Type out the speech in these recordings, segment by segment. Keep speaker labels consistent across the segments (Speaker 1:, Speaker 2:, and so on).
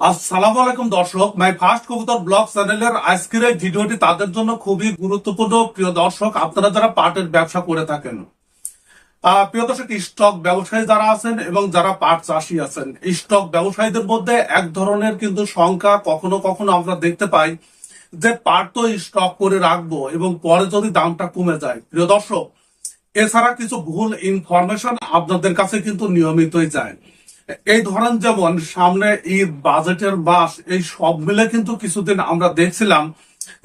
Speaker 1: আসসালামু আলাইকুম দর্শক, মাই ফার্স্ট কবুতর ব্লগ চ্যানেলের আজকের এই ভিডিওটি তাদের জন্য খুবই গুরুত্বপূর্ণ। প্রিয় দর্শক, আপনারা যারা পাটের ব্যবসা করে থাকেন প্রিয় দর্শক, স্টক ব্যবসায়ী যারা আছেন এবং যারা পাট চাষি আছেন, স্টক ব্যবসায়ীদের মধ্যে এক ধরনের কিন্তু সংখ্যা কখনো কখনো আমরা দেখতে পাই যে পাট তো স্টক করে রাখব এবং পরে যদি দামটা কমে যায়। প্রিয় দর্শক, এছাড়া কিছু ভুল ইনফরমেশন আপনাদের কাছে কিন্তু নিয়মিতই যায়। এই ধরেন যেমন সামনে ঈদ, বাজেটের মাস, এই সব মিলে কিন্তু কিছুদিন আমরা দেখছিলাম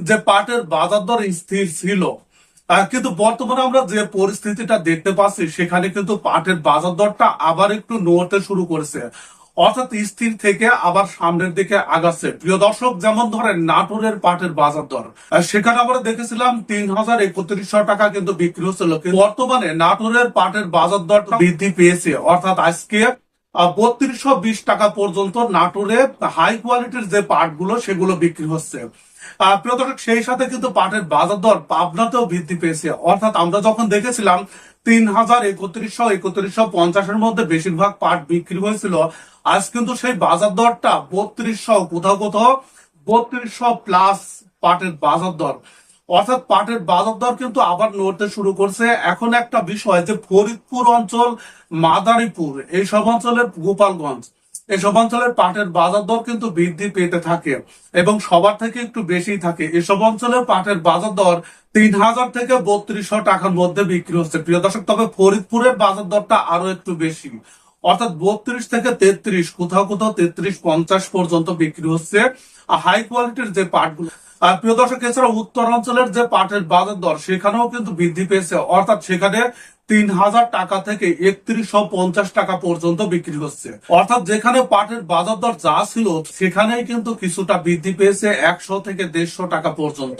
Speaker 1: যে পাটের বাজার দর স্থির ছিল। কিন্তু বর্তমানে আমরা যে পরিস্থিতিটা দেখতে পাচ্ছি, সেখানে কিন্তু পাটের বাজার দরটা আবার একটু নড়তে শুরু করেছে। অর্থাৎ স্থির থেকে আবার সামনের দিকে আগাচ্ছে। প্রিয় দর্শক, যেমন ধরেন নাটোরের পাটের বাজার দর সেখানে আমরা দেখেছিলাম তিন হাজার একত্রিশশো টাকা কিন্তু বিক্রি হচ্ছিল। বর্তমানে নাটোরের পাটের বাজার দরটা বৃদ্ধি পেয়েছে। অর্থাৎ আজকে বত্রিশশো বিশ টাকা পর্যন্ত নাটোরে হাই কোয়ালিটির যে পাটগুলো, সেগুলো বিক্রি হচ্ছে। সেই সাথে কিন্তু পাটের বাজার দর পাবনাতেও বৃদ্ধি পেয়েছে। অর্থাৎ আমরা যখন দেখেছিলাম, তিন হাজার একত্রিশশো একত্রিশশো পঞ্চাশের মধ্যে বেশিরভাগ পাট বিক্রি হয়েছিল। আজ কিন্তু সেই বাজার দরটা বত্রিশশো কোথাও কোথাও বত্রিশশো প্লাস পাটের বাজার দর। অর্থাৎ পাটের বাজার দর কিন্তু আবার নড়তে শুরু করছে। এখন একটা বিষয় যে ফরিদপুর অঞ্চল, মাদারীপুর এই সব অঞ্চলের গোপালগঞ্জ এসব অঞ্চলের পাটের বাজার দর কিন্তু বৃদ্ধি পেতে থাকে এবং সবার থেকে একটু বেশি থাকে। এসব অঞ্চলের পাটের বাজার দর তিন হাজার থেকে বত্রিশশো টাকার মধ্যে বিক্রি হচ্ছে। প্রিয় দর্শক, তবে ফরিদপুরের বাজার দরটা আরও একটু বেশি। অর্থাৎ বত্রিশ থেকে তেত্রিশ, কোথাও কোথাও তেত্রিশ, পঞ্চাশ পর্যন্ত বিক্রি হচ্ছে। হাই কোয়ালিটির যে পাটগুলো, আর প্রিয় দর্শক, এছাড়া উত্তরাঞ্চলের যে পাটের বাজার দর, সেখানেও কিন্তু বৃদ্ধি পেয়েছে। অর্থাৎ সেখানে তিন হাজার টাকা থেকে একত্রিশশো পঞ্চাশ টাকা পর্যন্ত বিক্রি হচ্ছে। অর্থাৎ যেখানে পাটের বাজার দর যা ছিল, সেখানেই কিন্তু কিছুটা বৃদ্ধি পেয়েছে একশো থেকে দেড়শো টাকা পর্যন্ত।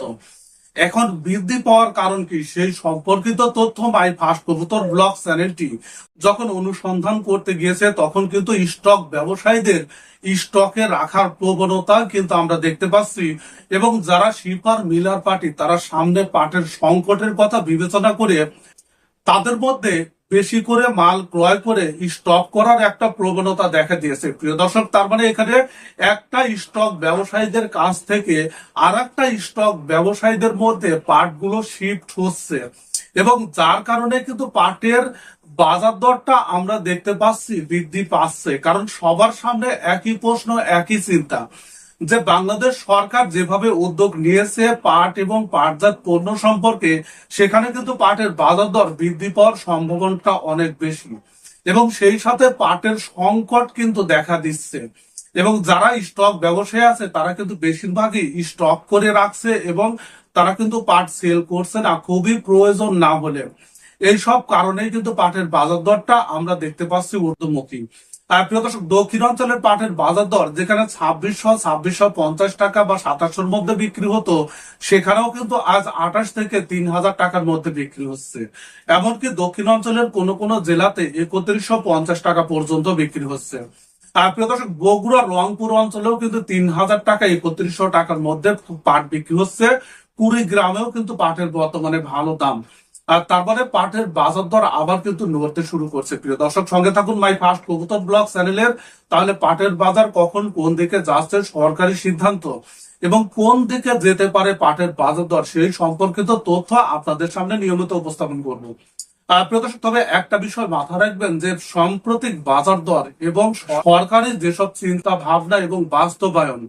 Speaker 1: এখন বৃদ্ধি পাওয়ার কারণ কি? সেই সম্পর্কিত তথ্য মাই ফার্স্ট কবুতর ব্লগ চ্যানেলটি যখন অনুসন্ধান করতে গিয়েছে, তখন কিন্তু স্টক ব্যবসায়ীদের স্টকে রাখার প্রবণতা কিন্তু আমরা দেখতে পাচ্ছি এবং যারা শিপার মিলার পার্টি তারা সামনে পাটের সংকটের কথা বিবেচনা করে তাদের মধ্যে বেশি করে মাল ক্রয় করে স্টক করার একটা প্রবণতা দেখা দিয়েছে। প্রিয় দর্শক, তার মানে এখানে একটা স্টক ব্যবসায়ীদের কাছ থেকে আর একটা স্টক ব্যবসায়ীদের মধ্যে পাটগুলো শিফট হচ্ছে। এবং যার কারণে কিন্তু পাটের বাজার দরটা আমরা দেখতে পাচ্ছি বৃদ্ধি পাচ্ছে। কারণ সবার সামনে একই প্রশ্ন, একই চিন্তা। যে বাংলাদেশ সরকার যেভাবে উদ্যোগ নিয়েছে পাট এবং পাটজাত পণ্য সম্পর্কে, সেখানে কিন্তু পাটের বাজার দর বৃদ্ধি পাওয়ার সম্ভাবনাটা অনেক বেশি। এবং সেই সাথে পাটের সংকট কিন্তু দেখা দিচ্ছে। এবং যারা স্টক ব্যবসায়ী আছে, তারা কিন্তু বেশিরভাগই স্টক করে রাখছে এবং তারা কিন্তু পাট সেল করছে না, খুবই প্রয়োজন না হলে। এই সব কারণেই কিন্তু পাটের বাজার দরটা আমরা দেখতে পাচ্ছি ঊর্ধ্বমুখী। প্রিয় দর্শক দক্ষিণাঞ্চলের পাটের বাজার দর, যেখানে ছাব্বিশশো ছাব্বিশশো পঞ্চাশ টাকা বা সাতাশশোর মধ্যে বিক্রি হতো, সেখানেও কিন্তু আজ আঠাশ থেকে তিন হাজার টাকার মধ্যে বিক্রি হচ্ছে। এমনকি দক্ষিণাঞ্চলের কোন কোন জেলাতে একত্রিশশো পঞ্চাশ টাকা পর্যন্ত বিক্রি হচ্ছে। প্রিয় দর্শক, বগুড়া, রংপুর অঞ্চলেও কিন্তু তিন হাজার টাকা একত্রিশশো টাকার মধ্যে পাট বিক্রি হচ্ছে। কুড়ি গ্রামেও কিন্তু পাটের বর্তমানে ভালো দাম। আর তারপরে পাটের বাজার দর আবার কিন্তু নড়তে শুরু করছে। প্রিয় দর্শক, সঙ্গে থাকুন মাই ফার্স্ট কবুতর ব্লগ চ্যানেলের। তাহলে পাটের বাজার কখন কোন দিকে যাচ্ছে সরকারি সিদ্ধান্ত এবং কোন দিকে যেতে পারে পাটের বাজার দর সেই সম্পর্কিত তথ্য আপনাদের সামনে নিয়মিত উপস্থাপন করব। প্রিয় তবে একটা বিষয় মাথায় রাখবেন যে সাম্প্রতিক বাজার দর এবং সরকারের যেসব চিন্তা ভাবনা এবং বাস্তবায়ন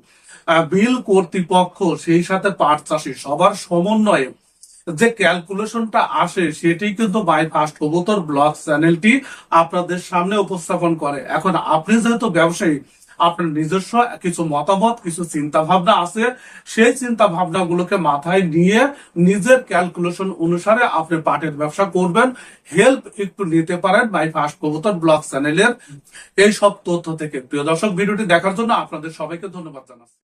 Speaker 1: বিল কর্তৃপক্ষ সেই সাথে পাট চাষি সবার সমন্বয়ে যে ক্যালকুলেশনটা আসে সেটি কিন্তু বাই ফার্স্ট কবুতর ব্লগ চ্যানেলটি আপনাদের সামনে উপস্থাপন করে। এখন আপনি যেহেতু ব্যবসায়ী, আপনার নিজস্ব কিছু মতামত, কিছু চিন্তা ভাবনা আছে, সেই চিন্তা ভাবনা গুলোকে মাথায় নিয়ে নিজের ক্যালকুলেশন অনুসারে আপনি পাটের ব্যবসা করবেন। হেল্প একটু নিতে পারেন বাই ফার্স্ট কবুতর ব্লগ চ্যানেলের এই সব তথ্য থেকে। প্রিয় দর্শক, ভিডিওটি দেখার জন্য আপনাদের সবাইকে ধন্যবাদ জানাচ্ছি।